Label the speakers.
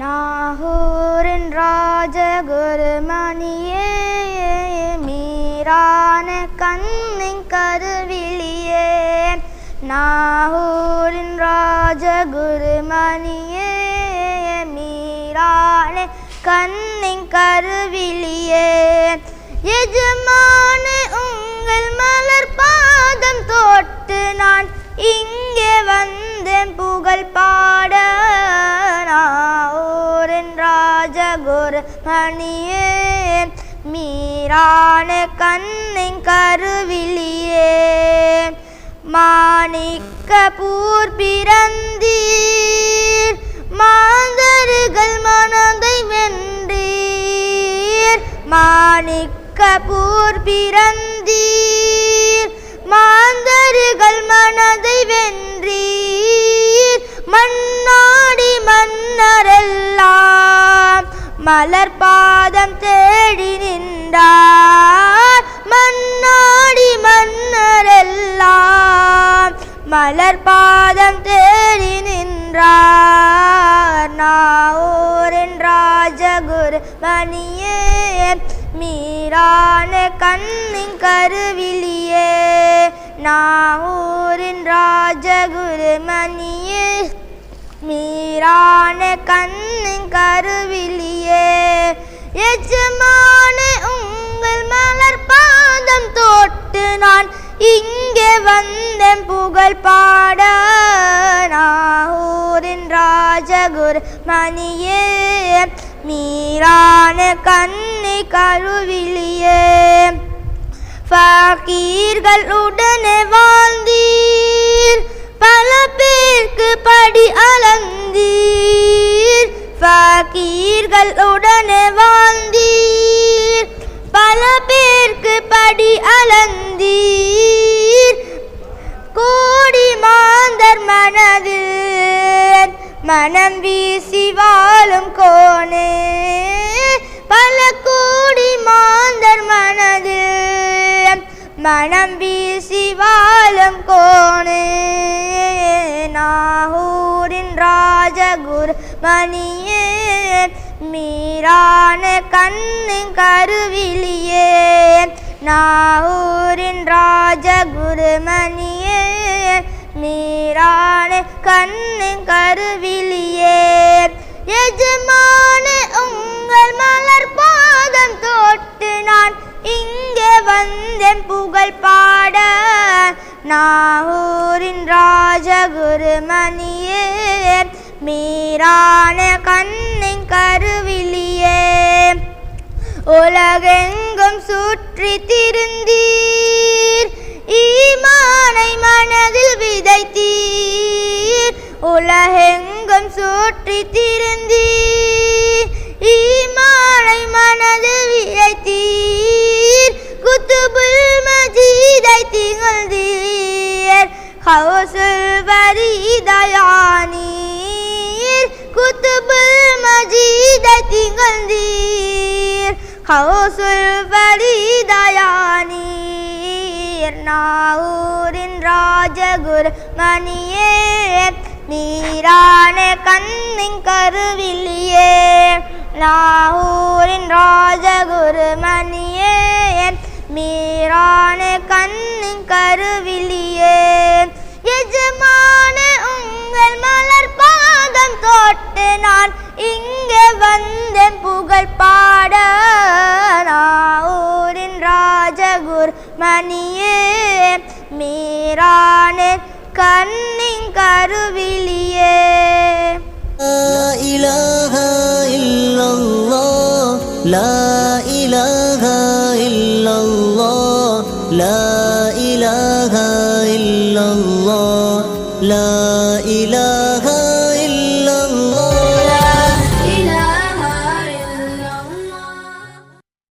Speaker 1: நாகூரின் ராஜகுருமணியே மீரான கண்ணின் கருவிழியே. நாகூரின் ராஜகுருமணியே மீரான கண்ணின் கருவிழியே. எஜமான உங்கள் மலர் பாதம் தொட்டு நான் இங்கே வந்தேன். புகழ் பாட ராஜகுரு மணியே மீரான கண்ணின் கருவிலியே மாணிக்க பூர் பிறந்தீ மலர் பாதம் தேடி நின்றார். மன்னாடி மன்னரெல்லாம் மலர் பாதம் தேடி நின்றார். நாவூரின் ராஜகுரு மணியே மீரான கண்ணின் கருவிலியே நாவூரின் ராஜகுரு மணியே மீரான கண்ணின் கரு இங்கே வந்தேன் புகழ் பாட நாகூரின் ராஜகுரு மணியே. மீரான கண்ணி கருவிலியே ஃபகீர்கள் உடனே வாழ்ந்தீர். பல பேருக்கு படி அளந்தீர். ஃபகீர்கள் உடனே வாழ்ந்தீர். பல பேருக்கு படி அளந்தீர். ராஜகுரு மணியே மீரான கண்ணு கருவிலியே. நாகூரின் ராஜகுரு மணியே மீரான கண்ணு கருவிலியே. எஜமான உங்கள் மலர் பாதம் தொட்டு நான் இங்கே வந்தேன் புகழ் பாட. நாகூரின் ராஜகுரு மணியே மீரான கண்ணின் கருவிலியே உலகெங்கும் சுற்றி திருந்தீர். ஈமானை மனதில் விதைத்தீர். உலகெங்கும் சுற்றி திருந்தீர். ஈமானை மனதில் விதைத்தீர். குத்துபுல் மஜீதை திகழ்ந்தீர். ஹவுசுல் வரிதயானீர் குத்துபுல் மஜீதை திகழ்ந்தீர் ஹவுசுல் வரிதயானீர் நாவூரின் ராஜகுரு மணியே மீரான கண்ணின் கருவில்லியே நாகூரின் ராஜகுரு மணியே மீரான கண்ணின் கருவிலியே. நான் இங்கு வந்தேன் புகழ் பாட ஊரின் ராஜகுர் மணியே. மீரானே கண்ணின் கருவிலியே
Speaker 2: இலாக இல்லல்லா லா இலாக இல்லல்லா லா இலாக இல்லல்லா லா இலாக